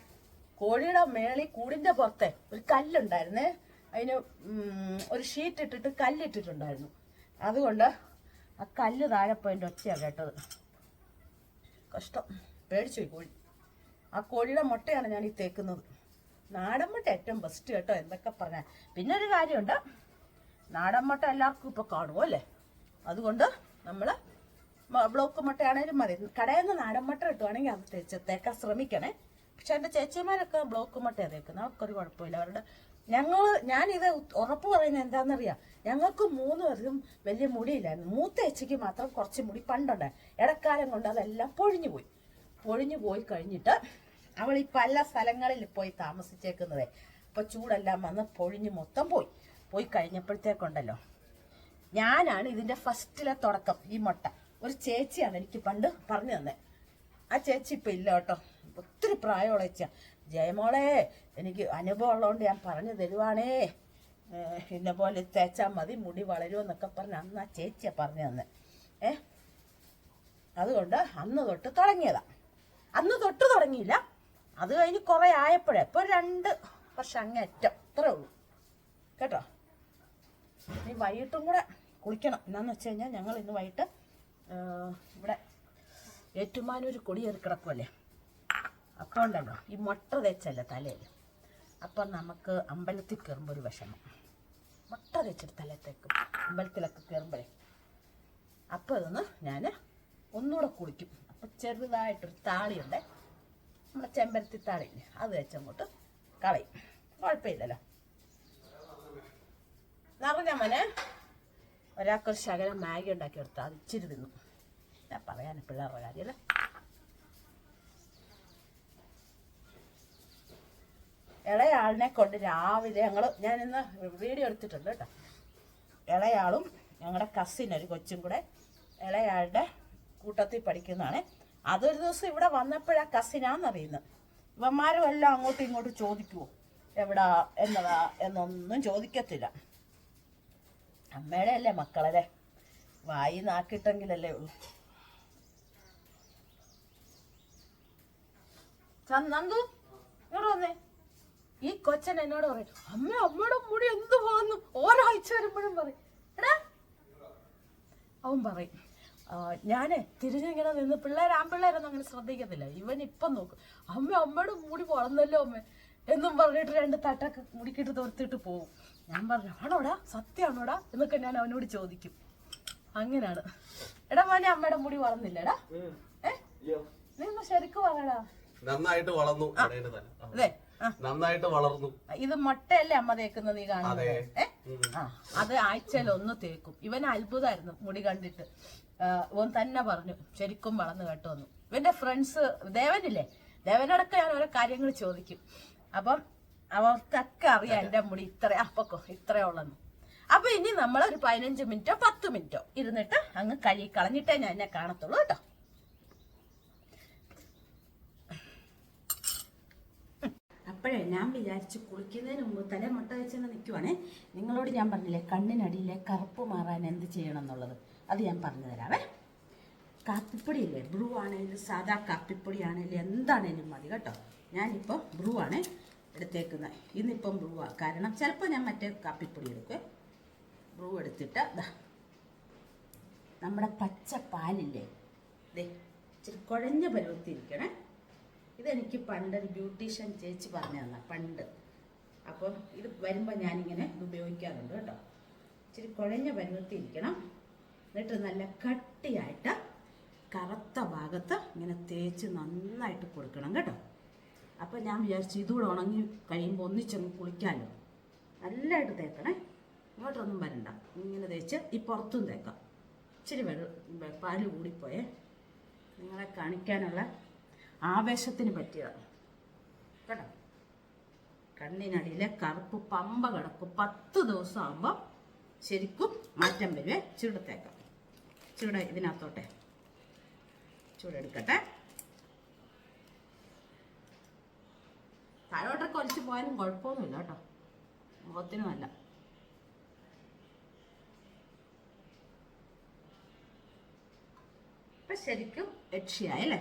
കോഴിയുടെ മേളി കൂടിന്റെ പുറത്തെ ഒരു കല്ലുണ്ടായിരുന്നേ. അതിന് ഒരു ഷീറ്റ് ഇട്ടിട്ട് കല്ലിട്ടിട്ടുണ്ടായിരുന്നു. അതുകൊണ്ട് ആ കല്ല് താഴെ പോയതിന്റെ ഒച്ചയാണ് കേട്ടത്. കഷ്ടം. പേടിച്ചു കോഴി. ആ കോഴിയുടെ മുട്ടയാണ് ഞാൻ ഈ തേക്കുന്നത്. നാടൻ മുട്ട ഏറ്റവും ബെസ്റ്റ് കേട്ടോ എന്തൊക്കെ പറഞ്ഞാൽ പിന്നെ ഒരു കാര്യമുണ്ട്. നാടൻ മുട്ട എല്ലാവർക്കും ഇപ്പോൾ കാണുമോ അല്ലേ? അതുകൊണ്ട് നമ്മൾ ബ്ലോക്ക് മുട്ടയാണേലും മതി. കടയിൽ നിന്ന് നാടൻ മുട്ട കിട്ടുവാണെങ്കിൽ അത് തേക്കാൻ ശ്രമിക്കണേ. പക്ഷെ എന്റെ ചേച്ചിമാരൊക്കെ ബ്ലോക്ക് മുട്ടയാണ് തേക്കുന്നത് അവർക്കൊരു കുഴപ്പമില്ല. അവരുടെ ഞങ്ങൾ ഞാനിത് ഉറപ്പ് പറയുന്നത് എന്താണെന്നറിയാം? ഞങ്ങൾക്ക് മൂന്ന് പേർക്കും വലിയ മുടിയില്ലായിരുന്നു. മൂത്ത ചേച്ചിക്ക് മാത്രം കുറച്ച് മുടി പണ്ടുണ്ടായി ഇടക്കാലം കൊണ്ട് അതെല്ലാം പൊഴിഞ്ഞു പോയി. പൊഴിഞ്ഞു പോയി കഴിഞ്ഞിട്ട് അവൾ ഈ പല സ്ഥലങ്ങളിൽ പോയി താമസിച്ചേക്കുന്നതേ. അപ്പോൾ ചൂടെല്ലാം വന്ന് പൊഴിഞ്ഞ് മൊത്തം പോയി. പോയി കഴിഞ്ഞപ്പോഴത്തേക്കുണ്ടല്ലോ. ഞാനാണ് ഇതിന്റെ ഫസ്റ്റിലെ തുടക്കം ഈ മുട്ട. ഒരു ചേച്ചിയാണ് എനിക്ക് പണ്ട് പറഞ്ഞു തന്നെ. ആ ചേച്ചി ഇപ്പൊ ഇല്ല കേട്ടോ. ഒത്തിരി പ്രായമുള്ള ചേച്ചിയാ. ജയമോളെ എനിക്ക് അനുഭവം ഉള്ളതുകൊണ്ട് ഞാൻ പറഞ്ഞു തരുവാണേ. ഇന്ന പോലെ തേച്ചാൽ മതി മുടി വളരുമെന്നൊക്കെ പറഞ്ഞ് അന്ന് ആ ചേച്ചിയാ പറഞ്ഞു തന്നെ. ഏ അതുകൊണ്ട് അന്ന് തൊട്ട് തുടങ്ങിയതാ. അന്ന് തൊട്ട് തുടങ്ങിയില്ല. അത് കഴിഞ്ഞ് കുറെ ആയപ്പോഴേ ഇപ്പൊ രണ്ട് വർഷം അങ്ങേറ്റം അത്രേ ഉള്ളൂ. കേട്ടോ? ഇനി വൈകിട്ടും കൂടെ കുളിക്കണം. എന്നാന്ന് വെച്ച് കഴിഞ്ഞാൽ ഞങ്ങൾ ഇന്ന് വൈകിട്ട് ഇവിടെ ഏറ്റുമാനൂർ കൊടിയേറി കിടക്കുമല്ലേ അപ്പം ഉണ്ടല്ലോ ഈ മുട്ട തേച്ചല്ലേ തലയിൽ? അപ്പം നമുക്ക് അമ്പലത്തിൽ കയറുമ്പോൾ ഒരു വിഷമം. മുട്ട തേച്ചിട്ട് തലത്തേക്കും അമ്പലത്തിലൊക്കെ കയറുമ്പോഴേ. അപ്പോൾ ഇതൊന്ന് ഞാൻ ഒന്നുകൂടെ കുളിക്കും. അപ്പം ചെറുതായിട്ടൊരു താളിയുണ്ട്. നമ്മുടെ ചെമ്പരത്തി താളിയില്ലേ അത് വെച്ചങ്ങോട്ട് കളയും. കുഴപ്പമില്ലല്ലോ. നിറഞ്ഞ മോനെ. ഒരാൾക്കൊരു ശകലം മാഗി ഉണ്ടാക്കി കൊടുത്താൽ അത് ഇച്ചിരി തിന്നു. ഞാൻ പറയാൻ പിള്ളേരുടെ കാര്യമല്ലേ ഇളയാളിനെ കൊണ്ട് രാവിലെ ഞങ്ങൾ ഞാൻ ഇന്ന് വീഡിയോ എടുത്തിട്ടുണ്ട് കേട്ടോ. ഇളയാളും ഞങ്ങളുടെ കസിൻ ഒരു കൊച്ചും കൂടെ ഇളയാളുടെ കൂട്ടത്തിൽ പഠിക്കുന്നതാണ്. അതൊരു ദിവസം ഇവിടെ വന്നപ്പോഴാ കസിനാന്നറിയുന്നത് ഇവന്മാരും എല്ലാം അങ്ങോട്ടും ഇങ്ങോട്ടും ചോദിക്കുമോ എവിടാ? എന്നതാ? എന്നൊന്നും ചോദിക്കത്തില്ല. അമ്മയുടെ അല്ലേ മക്കളല്ലേ? വായി നാക്കിട്ടെങ്കിലല്ലേ ഉള്ളൂ. നന്ദു വന്നേ. ഈ കൊച്ചൻ എന്നോട് പറയും അമ്മ അമ്മയുടെ മുടി എന്ത് പോകുന്നു ഒരാഴ്ച വരുമ്പോഴും പറയും. എടാ. അവൻ പറയും ഞാൻ തിരിഞ്ഞിങ്ങനെ നിന്ന് പിള്ളേർ ആൺപിള്ളേരൊന്നും അങ്ങനെ ശ്രദ്ധിക്കത്തില്ല. ഇവൻ ഇപ്പം നോക്കും അമ്മ അമ്മയുടെ മുടി വളർന്നല്ലോ അമ്മ എന്നും പറഞ്ഞിട്ട് രണ്ട് തട്ടൊക്കെ മുടിക്കിട്ട് തൊടുത്തിട്ട് പോകും ഞാൻ പറഞ്ഞു ആണോടാ? സത്യമാണോടാ എന്നൊക്കെ ഞാൻ അവനോട് ചോദിക്കും. അങ്ങനെയാണ്. എടാ മോനെ അമ്മയുടെ മുടി വളർന്നില്ലടാ. ഏ? നീ ശരിക്കും പറയടാ നന്നായിട്ട് വളർന്നു അതെ. നന്നായിട്ട് വളർന്നു. ഇത് മുട്ടയല്ലേ അമ്മ തേക്കുന്നത് നീ കാണുന്നത്? അതെ. ഏ? അത് ആഴ്ചയിൽ ഒന്ന് തേക്കും. ഇവൻ അത്ഭുതമായിരുന്നു മുടി കണ്ടിട്ട്. ഓൻ ഇവൻ തന്നെ പറഞ്ഞു ശരിക്കും വളർന്നു കേട്ടോ വന്നു ഇവന്റെ ഫ്രണ്ട്സ് ദേവനില്ലേ? ദേവനോടൊക്കെ ഞാൻ ഓരോ കാര്യങ്ങൾ ചോദിക്കും. അപ്പം അവർക്കൊക്കെ അറിയാം എന്റെ മുടി ഇത്ര അപ്പൊക്കോ ഇത്രയുള്ളെന്ന് അപ്പൊ ഇനി നമ്മൾ ഒരു പതിനഞ്ച് മിനിറ്റോ പത്ത് മിനിറ്റോ ഇരുന്നിട്ട് അങ്ങ് കഴുകി കളഞ്ഞിട്ടേ ഞാൻ എന്നെ കാണത്തുള്ളൂ കേട്ടോ. അപ്പോഴേ ഞാൻ വിചാരിച്ച് കുളിക്കുന്നതിന് മുമ്പ് തല മുട്ട വെച്ചെന്ന് നിൽക്കുവാണേ നിങ്ങളോട് ഞാൻ പറഞ്ഞില്ലേ കണ്ണിനടിയിലെ കറുപ്പ് മാറാൻ എന്ത് ചെയ്യണം എന്നുള്ളത് അത് ഞാൻ പറഞ്ഞു തരാവേ കാപ്പിപ്പൊടിയില്ലേ? ബ്രൂ ആണെങ്കിലും സാധാ കാപ്പിപ്പൊടി ആണെങ്കിലും എന്താണേലും മതി കേട്ടോ. ഞാനിപ്പോൾ ബ്രൂ ആണ്. എടുത്തേക്കുന്നത് ഇന്നിപ്പം ബ്രൂ ആ. കാരണം ചിലപ്പോൾ ഞാൻ മറ്റേ കാപ്പിപ്പൊടി എടുക്കും. ബ്രൂ എടുത്തിട്ട് നമ്മുടെ പച്ച പാലില്ലേ? ദേ ഇച്ചിരി കുഴഞ്ഞ പരുവത്തിരിക്കണേ. ഇതെനിക്ക് പണ്ടൊരു ബ്യൂട്ടീഷ്യൻ ചേച്ചി പറഞ്ഞു തന്ന പണ്ട്. അപ്പം ഇത് വരുമ്പോൾ ഞാനിങ്ങനെ ഇത് ഉപയോഗിക്കാറുണ്ട് കേട്ടോ. ഇച്ചിരി കുഴഞ്ഞ പരുവത്തിരിക്കണം. എന്നിട്ട് നല്ല കട്ടിയായിട്ട് കറുത്ത ഭാഗത്ത് ഇങ്ങനെ തേച്ച് നന്നായിട്ട് കൊടുക്കണം കേട്ടോ. അപ്പം ഞാൻ വിചാരിച്ചു ഇതുകൂടെ ഉണങ്ങി കഴിയുമ്പോൾ ഒന്നിച്ചങ്ങ് കുളിക്കാമല്ലോ നല്ലതായിട്ട് തേക്കണേ. ഇങ്ങോട്ടൊന്നും വരണ്ട. ഇങ്ങനെ തേച്ച് ഈ പുറത്തും തേക്കാം. ഇച്ചിരി വെള്ളം പാൽ കൂടിപ്പോയേ. നിങ്ങളെ കാണിക്കാനുള്ള ആവേശത്തിന് പറ്റിയതാണ് കേട്ടോ? കണ്ണിനടിയിലെ കറുപ്പ് പമ്പ കിടക്കും. പത്ത് ദിവസം ആകുമ്പോൾ ശരിക്കും മാറ്റം വരുവേ. ചൂടത്തേക്കാം ചൂട് ഇതിനകത്തോട്ടെ. ചൂടെടുക്കട്ടെ താഴോട്ടൊക്കെ ഒലിച്ച് പോയാലും കുഴപ്പമൊന്നുമില്ല കേട്ടോ. മുഖത്തിനുമല്ല ഇപ്പം ശരിക്കും യക്ഷിയായല്ലേ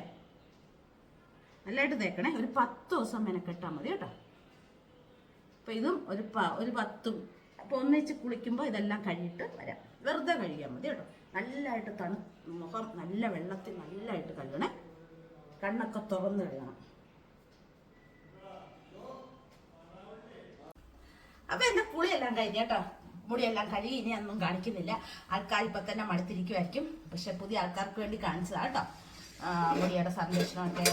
നല്ലതായിട്ട് തേക്കണേ. ഒരു പത്ത് ദിവസം മെനക്കെട്ടാൽ മതി കേട്ടോ. അപ്പം ഇതും ഒരു ഒരു പത്തും. അപ്പോൾ ഒന്നിച്ച് കുളിക്കുമ്പോൾ ഇതെല്ലാം കഴിഞ്ഞിട്ട് വരാം. വെറുതെ കഴിയാൽ മതി കേട്ടോ. നല്ലതായിട്ട് തണു മുഖം നല്ല വെള്ളത്തിൽ നല്ലതായിട്ട് കഴുകണേ. കണ്ണൊക്കെ തുറന്ന് കഴുകണം. അപ്പം എന്റെ കുളിയെല്ലാം കഴിഞ്ഞ കേട്ടോ. മുടിയെല്ലാം കഴുകി ഇനി ഒന്നും കാണിക്കുന്നില്ല. ആൾക്കാർ ഇപ്പൊ തന്നെ മടുത്തിരിക്കുമായിരിക്കും പക്ഷെ പുതിയ ആൾക്കാർക്ക് വേണ്ടി കാണിച്ചതാ കേട്ടോ. മുടിയുടെ സംരക്ഷണമൊക്കെ.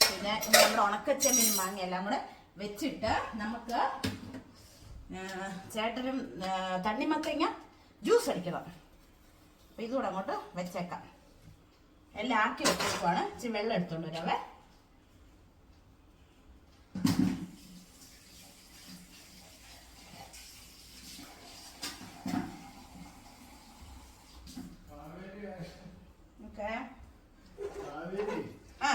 പിന്നെ നമ്മുടെ ഉണക്കച്ചെമ്മീനും മാങ്ങ എല്ലാം കൂടെ വെച്ചിട്ട് നമുക്ക് ചേട്ടനും തണ്ണിമത്തങ്ങ ജ്യൂസ് അടിക്കണം. അപ്പം ഇതുകൂടെ അങ്ങോട്ട് വെച്ചേക്കാം. എല്ലാം ആക്കി വെച്ചേക്കുവാണ്. ഇച്ചിരി വെള്ളം എടുത്തോണ്ട് വരാവേ ഓക്കെ കാവേരി ആ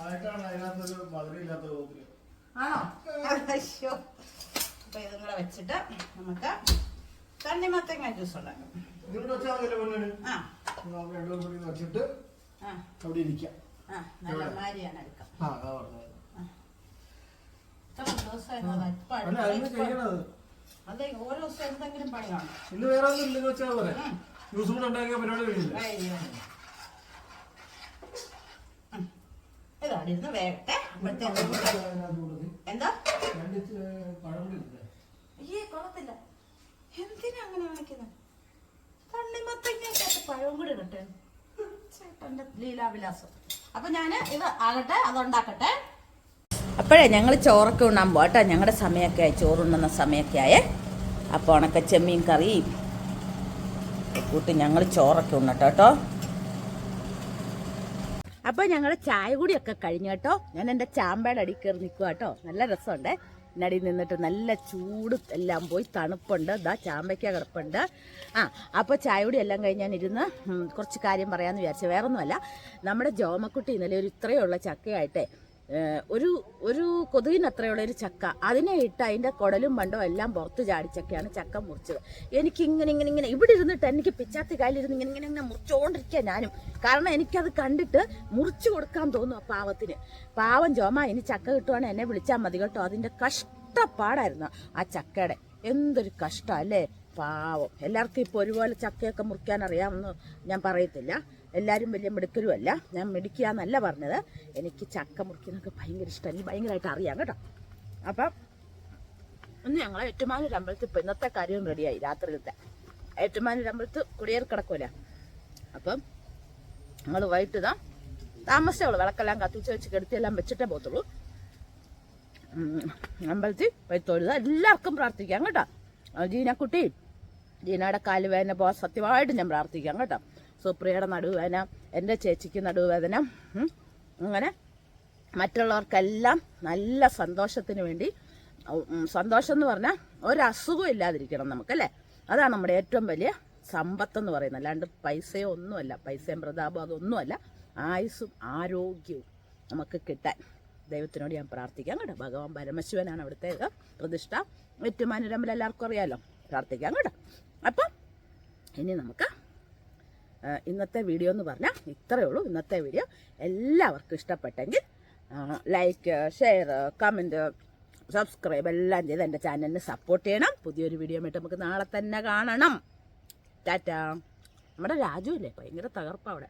ആയിട്ടാണ് അതിനകത്തൊരു മധുരമില്ലാത്ത തോന്നില്ല ആണോ അയ്യോ അപ്പൊ ഇതും കൂടെ വെച്ചിട്ട് നമുക്ക് തണ്ണിമത്തങ്ങ ജ്യൂസ് ഉണ്ടാക്കാം ഇതിവിടെ വെച്ചാൽ മതിയല്ലോ പൊന്നിന് ആ നമുക്ക് രണ്ടും കൂടി വെച്ചിട്ട് ആ അവിടെ ഇരിക്കാം ആ നല്ല മാരിയാണ് എടുക്കാം ആ അതാ പറഞ്ഞത് ഇത്ര ദിവസമായിരുന്നതാ ഇപ്പൊ അല്ല അതിന് അടുത്ത- ചെയ്യണത് അതെ ഓരോ ദിവസം എന്തെങ്കിലും പണി കാണും ഇന്ന് വേറെ ഒന്നും ഇല്ലെന്ന് വെച്ചാൽ പോലെ ജ്യൂസ് കൂടെ ഉണ്ടാക്കിയ പരിപാടി കഴിഞ്ഞില്ല? ഇതാണ് ഇരുന്ന് എന്താ? അയ്യേ കൊള്ളത്തില്ല. എന്തിനാ അങ്ങനെ കാണിക്കുന്നത് തണ്ണിമത്തങ്ങ പഴവും കൂടി ഇടട്ടെ. ചേട്ടന്റെ ലീലാവിലാസം. അപ്പൊ ഞാൻ ഇത് ആകട്ടെ അതുണ്ടാക്കട്ടെ അപ്പോഴേ ഞങ്ങൾ ചോറൊക്കെ ഉണ്ണാൻ പോട്ടെ ഞങ്ങളുടെ സമയമൊക്കെ ആയി. ചോറുണ്ണുന്ന സമയമൊക്കെ ആയേ. അപ്പോൾ ഉണക്ക ചെമ്മീൻ കറിയും ഒക്കെ കൂട്ടി ഞങ്ങൾ ചോറൊക്കെ ഉണ്ണട്ടോ കേട്ടോ. അപ്പോൾ ഞങ്ങൾ ചായ കൂടിയൊക്കെ കഴിഞ്ഞു കേട്ടോ. ഞാൻ എന്റെ ചാമ്പയുടെ അടി കയറി നിൽക്കുക കേട്ടോ. നല്ല രസമുണ്ട്. ടി നിന്നിട്ട് നല്ല ചൂട് എല്ലാം പോയി തണുപ്പുണ്ട്. ഇതാ ചാമ്പയ്ക്ക കിടപ്പുണ്ട്. ആ അപ്പോൾ കൂടി എല്ലാം കഴിഞ്ഞ് ഞാൻ ഇരുന്ന് കുറച്ച് കാര്യം പറയാമെന്ന് വിചാരിച്ചു. വേറൊന്നുമല്ല. നമ്മുടെ ജോമക്കുട്ടി ഇന്നലെ ഒരു ഇത്രയുള്ള ചക്കയായിട്ടേ ഒരു ഒരു കൊതുകിന് അത്രയുള്ള ഒരു ചക്ക. അതിനെ ഇട്ട് അതിന്റെ കുടലും മണ്ടോ എല്ലാം പുറത്ത് ചാടിച്ചൊക്കെയാണ് ചക്ക മുറിച്ചത്. എനിക്ക് ഇങ്ങനെ ഇങ്ങനെ. ഇങ്ങനെ ഇവിടെ ഇരുന്നിട്ട് എനിക്ക് പിച്ചാത്തി കാലിരുന്ന് ഇങ്ങനെ ഇങ്ങനെ ഇങ്ങനെ മുറിച്ചുകൊണ്ടിരിക്കുക ഞാനും. കാരണം എനിക്കത് കണ്ടിട്ട് മുറിച്ചു കൊടുക്കാൻ തോന്നും ആ പാവത്തിന്. പാവം ജോമ ഇനി ചക്ക കിട്ടുവാണെങ്കിൽ എന്നെ വിളിച്ചാൽ മതി കേട്ടോ. അതിന്റെ കഷ്ടപ്പാടായിരുന്നു ആ ചക്കയുടെ. എന്തൊരു കഷ്ടം അല്ലേ? പാവം. എല്ലാവർക്കും ഇപ്പോൾ ഒരുപോലെ ചക്കയൊക്കെ മുറിക്കാൻ അറിയാമെന്ന് ഞാൻ പറയത്തില്ല. എല്ലാവരും വലിയ മിടുക്കലുമല്ല ഞാൻ മിടുക്കുക എന്നല്ല പറഞ്ഞത്. എനിക്ക് ചക്ക മുറിക്കുന്നൊക്കെ ഭയങ്കര ഇഷ്ടം. എനിക്ക് ഭയങ്കരമായിട്ട് അറിയാം കേട്ടോ. അപ്പം ഇന്ന് ഞങ്ങൾ ഏറ്റുമാനൂർ അമ്പലത്തിൽ ഇപ്പോൾ ഇന്നത്തെ കാര്യവും റെഡിയായി രാത്രിയിലത്തെ. ഏറ്റുമാനൂർ അമ്പലത്ത് കുടിയേറി കിടക്കൂല അപ്പം ഞങ്ങൾ വൈകിട്ട് ഇതാ താമസിച്ചുള്ളൂ വിളക്കെല്ലാം കത്തിച്ച് വെച്ച് കെടുത്തിയെല്ലാം വെച്ചിട്ടേ പോകത്തുള്ളൂ. അമ്പലത്തിൽ പോയി എല്ലാവർക്കും പ്രാർത്ഥിക്കാം കേട്ടോ. ജീനക്കുട്ടി ജീനയുടെ കാലുവേദന പോകാൻ സത്യമായിട്ട് ഞാൻ പ്രാർത്ഥിക്കാം കേട്ടോ. സുപ്രിയയുടെ നടുവേദന എന്റെ ചേച്ചിക്ക് നടുവേദന അങ്ങനെ മറ്റുള്ളവർക്കെല്ലാം നല്ല സന്തോഷത്തിന് വേണ്ടി സന്തോഷം എന്ന് പറഞ്ഞാൽ ഒരസുഖം ഇല്ലാതിരിക്കണം നമുക്കല്ലേ അതാണ് നമ്മുടെ ഏറ്റവും വലിയ സമ്പത്തെന്ന് പറയുന്നത്. അല്ലാണ്ട് പൈസയോ ഒന്നുമല്ല പൈസയും പ്രതാപം അതൊന്നുമല്ല ആയുസ്സും ആരോഗ്യവും നമുക്ക് കിട്ടാൻ. ദൈവത്തിനോട് ഞാൻ പ്രാർത്ഥിക്കാം കേട്ടോ. ഭഗവാൻ പരമശിവനാണ് അവിടുത്തെ പ്രതിഷ്ഠ. ഏറ്റുമാനൂരമ്പലം എല്ലാവർക്കും അറിയാമല്ലോ പ്രാർത്ഥിക്കാം കേട്ടോ. അപ്പം ഇനി നമുക്ക് ഇന്നത്തെ വീഡിയോ എന്ന് പറഞ്ഞാൽ ഇത്രയേ ഉള്ളൂ. ഇന്നത്തെ വീഡിയോ എല്ലാവർക്കും ഇഷ്ടപ്പെട്ടെങ്കിൽ ലൈക്ക് ഷെയർ കമന്റ് സബ്സ്ക്രൈബ് എല്ലാം ചെയ്ത് എന്റെ ചാനലിനെ സപ്പോർട്ട് ചെയ്യണം. പുതിയൊരു വീഡിയോ ആയിട്ട് നമുക്ക് നാളെ തന്നെ കാണണം. ടാറ്റ. നമ്മുടെ രാജു ഇല്ലേ ഭയങ്കര തകർപ്പാ അവിടെ.